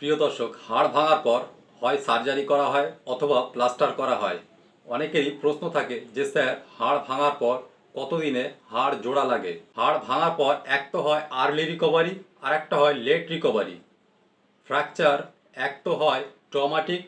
প্রিয় দর্শক, হাড় ভাঙার পর হয় সার্জারি করা হয় অথবা প্লাস্টার করা হয়। অনেকেরই প্রশ্ন থাকে যে, স্যার, হাড় ভাঙার পর কতদিনে হাড় জোড়া লাগে? হাড় ভাঙার পর এক তো হয় আর্লি রিকভারি, আর একটা হয় লেট রিকভারি। ফ্র্যাকচার এক তো হয় ট্রমাটিক,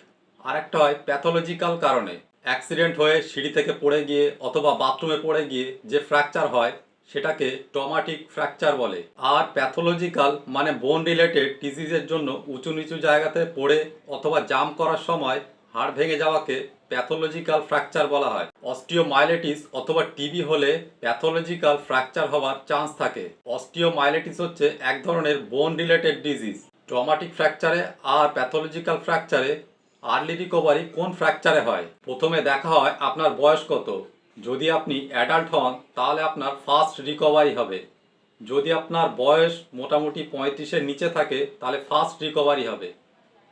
আর একটা হয় প্যাথোলজিক্যাল কারণে। অ্যাক্সিডেন্ট হয়ে সিঁড়ি থেকে পড়ে গিয়ে অথবা বাথরুমে পড়ে গিয়ে যে ফ্র্যাকচার হয় সেটাকে ট্রমাটিক ফ্র্যাকচার বলে। আর প্যাথোলজিক্যাল মানে বোন রিলেটেড ডিজিজের জন্য উঁচু নিচু জায়গাতে পড়ে অথবা জাম করার সময় হাড় ভেঙে যাওয়াকে প্যাথোলজিক্যাল ফ্র্যাকচার বলা হয়। অস্টিওমাইলেটিস অথবা টিবি হলে প্যাথোলজিক্যাল ফ্র্যাকচার হওয়ার চান্স থাকে। অস্টিওমাইলেটিস হচ্ছে এক ধরনের বোন রিলেটেড ডিজিজ। ট্রমাটিক ফ্র্যাকচারে আর প্যাথোলজিক্যাল ফ্র্যাকচারে আর্লি রিকভারি কোন ফ্র্যাকচারে হয়? প্রথমে দেখা হয় আপনার বয়স কত। যদি আপনি অ্যাডাল্ট হন, তাহলে আপনার ফার্স্ট রিকভারি হবে। যদি আপনার বয়স মোটামুটি পঁয়ত্রিশের নিচে থাকে, তাহলে ফার্স্ট রিকভারি হবে।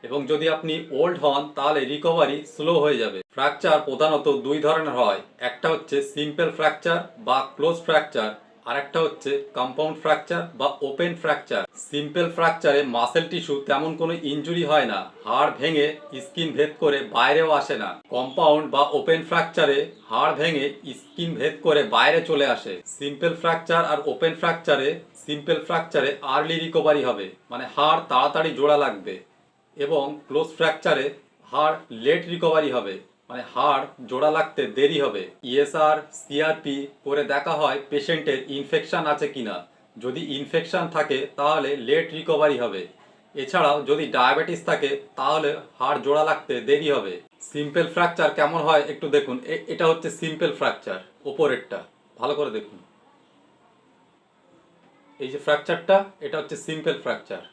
এবং যদি আপনি ওল্ড হন, তাহলে রিকভারি স্লো হয়ে যাবে। ফ্র্যাকচার প্রধানত দুই ধরনের হয়। একটা হচ্ছে সিম্পল ফ্র্যাকচার বা ক্লোজ ফ্র্যাকচার আর একটা হচ্ছে কম্পাউন্ড ফ্র্যাকচার বা ওপেন ফ্র্যাকচার সিম্পল ফ্র্যাকচারে মাসেল টিস্যু তেমন কোনো ইনজুরি হয় না। হাড় ভেঙে স্কিন ভেদ করে বাইরেও আসে না। কম্পাউন্ড বা ওপেন ফ্র্যাকচারে হাড় ভেঙে স্কিন ভেদ করে বাইরে চলে আসে। সিম্পল ফ্র্যাকচার আর ওপেন ফ্র্যাকচারে সিম্পল ফ্র্যাকচারে আর্লি রিকভারি হবে মানে হাড় তাড়াতাড়ি জোড়া লাগবে এবং ক্লোজ ফ্র্যাকচারে হাড় লেট রিকভারি হবে। মানে হাড় জোড়া লাগতে দেরি হবে। ইএসআর সিআরপি করে দেখা হয় পেশেন্টের ইনফেকশান আছে কিনা। যদি ইনফেকশান থাকে, তাহলে লেট রিকভারি হবে। এছাড়াও যদি ডায়াবেটিস থাকে, তাহলে হাড় জোড়া লাগতে দেরি হবে। সিম্পল ফ্র্যাকচার কেমন হয় একটু দেখুন। এটা হচ্ছে সিম্পল ফ্র্যাকচার ওপরেরটা। ভালো করে দেখুন। এই যে ফ্র্যাকচারটা এটা হচ্ছে সিম্পল ফ্র্যাকচার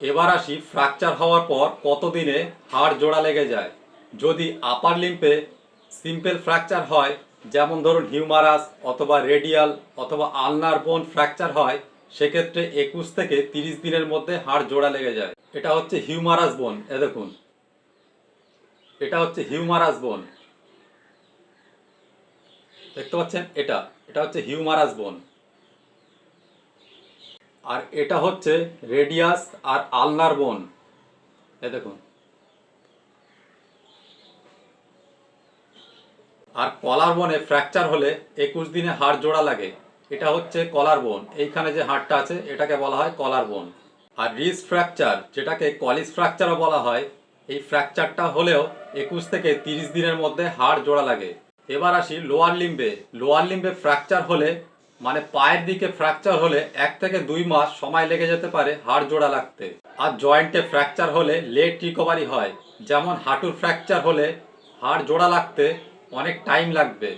এবার আসি ফ্র্যাকচার হওয়ার পর কতদিনে হাড় জোড়া লেগে যায়। যদি আপার লিম্পে সিম্পল ফ্র্যাকচার হয়, যেমন ধরুন হিউমারাস অথবা রেডিয়াল অথবা আলনার বোন ফ্র্যাকচার হয়, সেক্ষেত্রে একুশ থেকে তিরিশ দিনের মধ্যে হাড় জোড়া লেগে যায়। এটা হচ্ছে হিউমারাস বোন এ দেখুন। এটা হচ্ছে হিউমারাস বোন দেখতে পাচ্ছেন? এটা এটা হচ্ছে হিউমারাস বোন আর এটা হচ্ছে রেডিয়াস আর আলনার বোন এ দেখুন। আর কলার বনে ফ্র্যাকচার হলে একুশ দিনে হাড় জোড়া লাগে। এটা হচ্ছে কলার বোন। এইখানে যে হাড়টা আছে, এটাকে বলা হয় কলার বোন। আর রিস্ট ফ্র্যাকচার যেটাকে কলিস ফ্র্যাকচারও বলা হয়, এই ফ্র্যাকচারটা হলেও একুশ থেকে তিরিশ দিনের মধ্যে হাড় জোড়া লাগে। এবার আসি লোয়ার লিম্বে লোয়ার লিম্বে ফ্র্যাকচার হলে মানে পায়ের দিকে ফ্র্যাকচার হলে এক থেকে দুই মাস সময় লেগে যেতে পারে হাড় জোড়া লাগতে। আর জয়েন্টে ফ্র্যাকচার হলে লেট রিকভারি হয়। যেমন হাঁটুর ফ্র্যাকচার হলে হাড় জোড়া লাগতে অনেক টাইম লাগবে।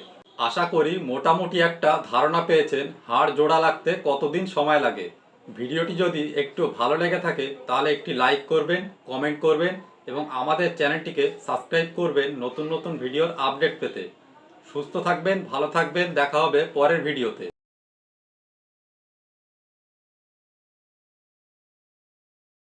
আশা করি মোটামুটি একটা ধারণা পেয়েছেন হাড় জোড়া লাগতে কতদিন সময় লাগে। ভিডিওটি যদি একটু ভালো লেগে থাকে, তাহলে একটি লাইক করবেন কমেন্ট করবেন এবং আমাদের চ্যানেলটিকে সাবস্ক্রাইব করবেন নতুন নতুন ভিডিওর আপডেট পেতে। সুস্থ থাকবেন, ভালো থাকবেন, দেখা হবে পরের ভিডিওতে।